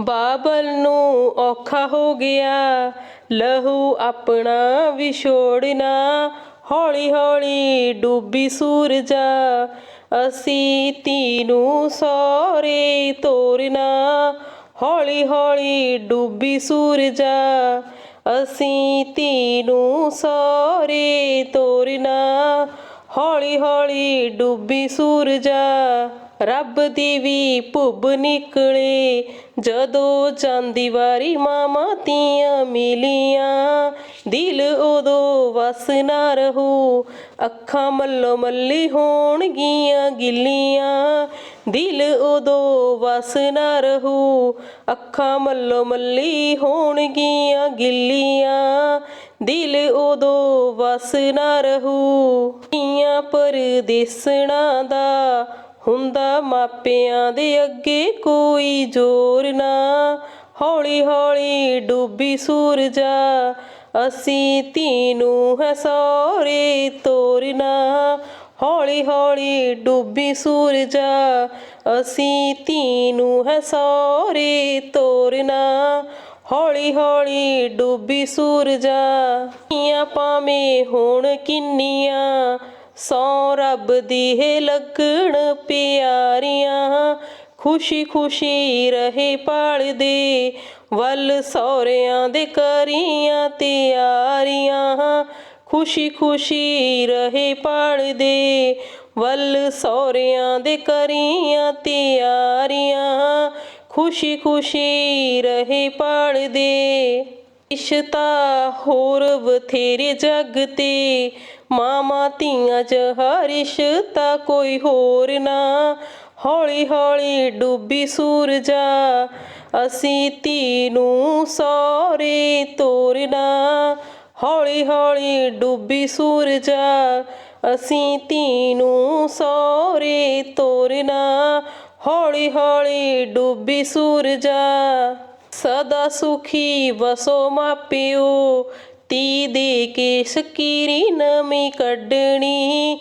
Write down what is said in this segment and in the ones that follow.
ਬਾਬਲ ਨੂੰ ਔਖਾ ਹੋ ਗਿਆ। ਲਹੂ ਆਪਣਾ ਵਿਛੋੜਨਾ ਹੌਲੀ ਹੌਲੀ ਡੁੱਬੀ ਸੂਰਜਾ। ਅਸੀਂ ਧੀ ਨੂੰ ਸੋਰੇ ਤੋਰਨਾ, ਹੌਲੀ ਹੌਲੀ ਡੁੱਬੀ ਸੂਰਜਾ। ਅਸੀਂ ਧੀ ਨੂੰ ਸੋਰੇ ਤੋਰਨਾ, ਹੌਲੀ ਹੌਲੀ ਡੁੱਬੀ ਸੂਰਜਾ। ਰੱਬ ਦੀ ਵੀ ਭੁੱਬ ਨਿਕਲੇ। ਜਦੋਂ ਜਾਂਦੀ ਵਾਰੀ ਮਾਮਾ ਤੀਆਂ ਮਿਲੀਆਂ, ਦਿਲ ਉਦੋਂ ਵਸ ਨਾ ਰਹੂ। ਅੱਖਾਂ ਮੱਲੋ ਮੱਲੀ ਹੋਣਗੀਆਂ ਗਿੱਲੀਆਂ, ਦਿਲ ਉਦੋਂ ਵਸ ਨਾ ਰਹੂ। ਅੱਖਾਂ ਮੱਲੋ ਮੱਲੀ ਹੋਣਗੀਆਂ ਗਿੱਲੀਆਂ, ਦਿਲ ਉਦੋਂ ਵਸ ਨਾ ਰਹੂ। ਈਆਂ ਪਰਦੇਸਣਾ ਦਾ ਹੁੰਦਾ ਮਾਪਿਆਂ ਦੇ ਅੱਗੇ ਕੋਈ ਜ਼ੋਰ ਨਾ। ਹੌਲੀ ਹੌਲੀ ਡੁੱਬੀ ਸੂਰਜਾ, ਅਸੀਂ ਧੀ ਨੂੰ ਹੈ ਸੋਰੇ ਤੋਰਨਾ। ਹੌਲੀ ਹੌਲੀ ਡੁੱਬੀ ਸੂਰਜਾ, ਅਸੀਂ ਧੀ ਨੂੰ ਹੈ ਸੋਰੇ ਤੋਰਨਾ। ਹੌਲੀ ਹੌਲੀ ਡੁੱਬੀ ਸੂਰਜਾ, ਧੀਆਂ ਪਾਵੇਂ ਹੁਣ ਕਿੰਨੀਆਂ ਸੌ ਰੱਬ ਦੀ ਹੈ ਲੱਗਣ ਪਿਆਰੀਆਂ, ਖੁਸ਼ੀ ਖੁਸ਼ੀ ਰਹੇ ਪਾਲਦੇ ਵੱਲ ਸਹੁਰਿਆਂ ਦੇ ਕਰੀਆਂ ਤਿਆਰੀਆਂ, ਖੁਸ਼ੀ ਖੁਸ਼ੀ ਰਹੇ ਪਾਲਦੇ ਵੱਲ ਸਹੁਰਿਆਂ ਦੇ ਕਰੀਆਂ ਤਿਆਰੀਆਂ, ਖੁਸ਼ੀ ਖੁਸ਼ੀ ਰਹੇ ਪਾਲਦੇ ਰਿਸ਼ਤਾ ਹੋਰ ਬਥੇਰੇ ਜੱਗ ਤੇ। ਮਾਮਾ ਧੀਆਂ ਚ ਹਰ ਰਿਸ਼ਤਾ ਕੋਈ ਹੋਰ ਨਾ। ਹੌਲੀ ਹੌਲੀ ਡੁੱਬੀ ਸੂਰਜਾ, ਅਸੀਂ ਧੀ ਨੂੰ ਸੋਰੇ ਤੋਰਨਾ। ਹੌਲੀ ਹੌਲੀ ਡੁੱਬੀ ਸੂਰਜਾ, ਅਸੀਂ ਧੀ ਨੂੰ ਸੋਰੇ ਤੋਰਨਾ। ਹੌਲੀ ਹੌਲੀ ਡੁੱਬੀ ਸੂਰਜਾ। ਸਦਾ ਸੁਖੀ ਵਸੋ ਮਾਪਿਓ ਤੀ ਦੇ ਕੇ ਸਕੀਰੀ ਨਵੀਂ ਕੱਢਣੀ?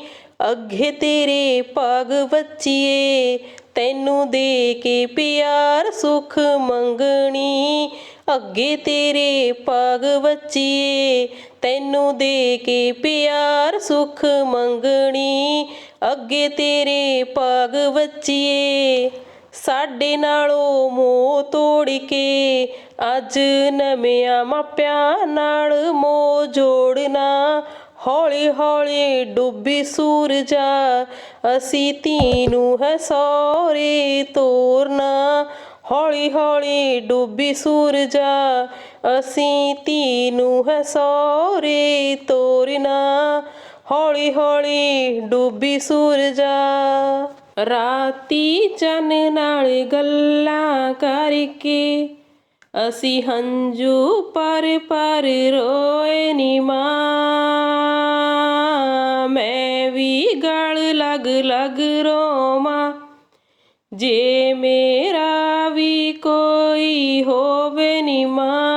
ਅੱਗੇ ਤੇਰੇ ਭਾਗ ਬੱਚੀਏ ਤੈਨੂੰ ਦੇ ਕੇ ਪਿਆਰ ਸੁਖ ਮੰਗਣੀ। ਅੱਗੇ ਤੇਰੇ ਭਾਗ ਬੱਚੀਏ ਤੈਨੂੰ ਦੇ ਕੇ ਪਿਆਰ ਸੁਖ ਮੰਗਣੀ। ਅੱਗੇ ਤੇਰੇ ਭਾਗ ਬੱਚੀਏ ਸਾਡੇ ਨਾਲੋਂ ਮੋਹ ਤੋੜ ਕੇ ਅੱਜ ਨਵਿਆਂ ਮਾਪਿਆਂ ਨਾਲ ਮੋਹ ਜੋੜਨਾ। ਹੌਲੀ ਹੌਲੀ ਡੁੱਬੀ ਸੂਰਜਾ, ਅਸੀਂ ਧੀ ਨੂੰ ਹੈ ਸੋਰੇ ਤੋਰਨਾ। ਹੌਲੀ ਹੌਲੀ ਡੁੱਬੀ ਸੂਰਜਾ, ਅਸੀਂ ਧੀ ਨੂੰ ਹੈ ਸੋਰੇ ਤੋਰਨਾ। ਹੌਲੀ ਹੌਲੀ ਡੁੱਬੀ ਸੂਰਜਾ। ਰਾਤੀ ਚੰਨ ਨਾਲ ਗੱਲਾਂ ਕਰਕੇ ਅਸੀਂ ਹੰਝੂ ਪਰ ਪਰ ਰੋਏ ਨੀ ਮਾਂ। ਮੈਂ ਵੀ ਗਲ ਲਗ ਲਗ ਰੋਵਾਂ। ਜੇ ਮੇਰਾ ਵੀ ਕੋਈ ਹੋਵੇ ਨੀ ਮਾਂ।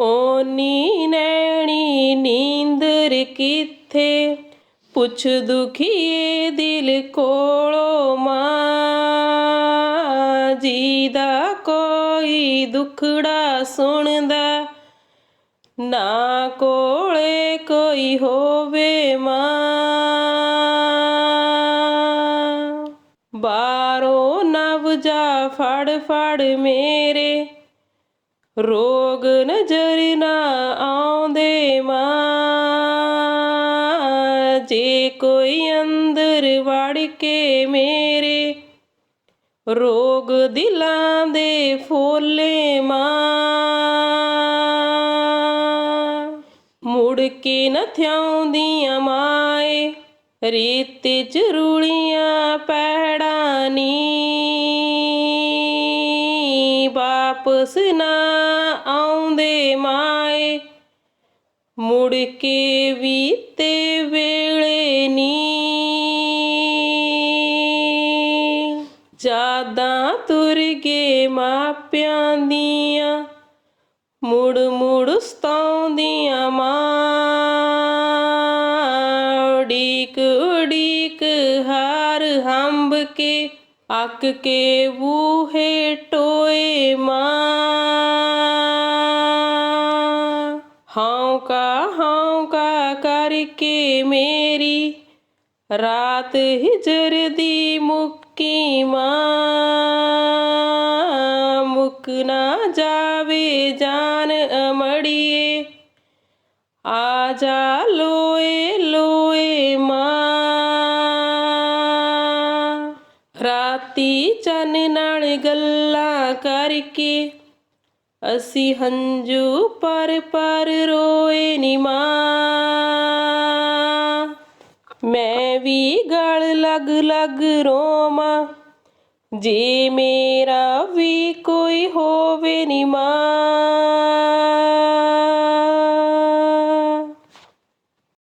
ਓਨੀ ਨੈਣੀ ਨੀਂਦਰ ਕਿੱਥੇ ਪੁੱਛ ਦੁਖੀਏ ਦਿਲ ਕੋਲੋਂ ਮਾਂ। ਜੀ ਦਾ ਕੋਈ ਦੁਖੜਾ ਸੁਣਦਾ, ਨਾ ਕੋਲੇ ਕੋਈ ਹੋਵੇ ਮਾਂ। ਬਾਰੋ ਨਵ ਜਾ ਫੜ ਫੜ ਮੇਰੇ, ਰੋਗ ਨਜ਼ਰ ਨਾ ਆਉਂਦੇ ਮਾਂ। ਰੋਗ ਦਿਲਾਂ ਦੇ ਫੋਲੇ ਮਾਂ। ਮੁੜ ਕੇ ਨਾ ਥਿਆਉਂਦੀਆਂ ਮਾਏ, ਰੀਤ ਚ ਰੂਲੀਆਂ ਪੈੜਾਂ ਨੀ। ਵਾਪਸ ਨਾ ਆਉਂਦੇ ਮਾਏ, ਮੁੜ ਕੇ ਵੀ ਤੇ ਵੇਲੇ ਨੀ। ਜਾਦਾਂ ਮਾਪਿਆਂ ਦੀਆਂ, ਮੁੜ ਮੁੜ ਸਤਾਉਂਦੀਆਂ ਮਾਂ। ਉਡੀਕ ਉਡੀਕ, ਹਾਰ ਹੰਬ ਕੇ, ਅੱਕ ਕੇ ਬੂਹੇ ਟੋਏ ਮਾਂ। ਹੌਂਕਾ ਹੌਂਕਾ ਕਰਕੇ ਮੇਰੀ ਰਾਤ ਹਿਜਰ ਦੀ ਮੁੱਕੀ ਮਾਂ। ਜਾਨ ਅਮੜੀਏ ਆ ਜਾ ਲੋਏ ਲੋਏ ਮਾਂ। ਰਾਤੀ ਚੰਨ ਨਾਲ ਗੱਲਾਂ ਕਰਕੇ ਅਸੀਂ ਹੰਝੂ ਪਰ ਪਰ ਰੋਏ ਨੀ ਮਾਂ। ਮੈਂ ਵੀ ਗਲ ਲੱਗ ਲੱਗ ਰੋਵਾਂ। ਜੇ ਮੇਰਾ ਵੀ ਕੋਈ ਹੋਵੇ ਨੀ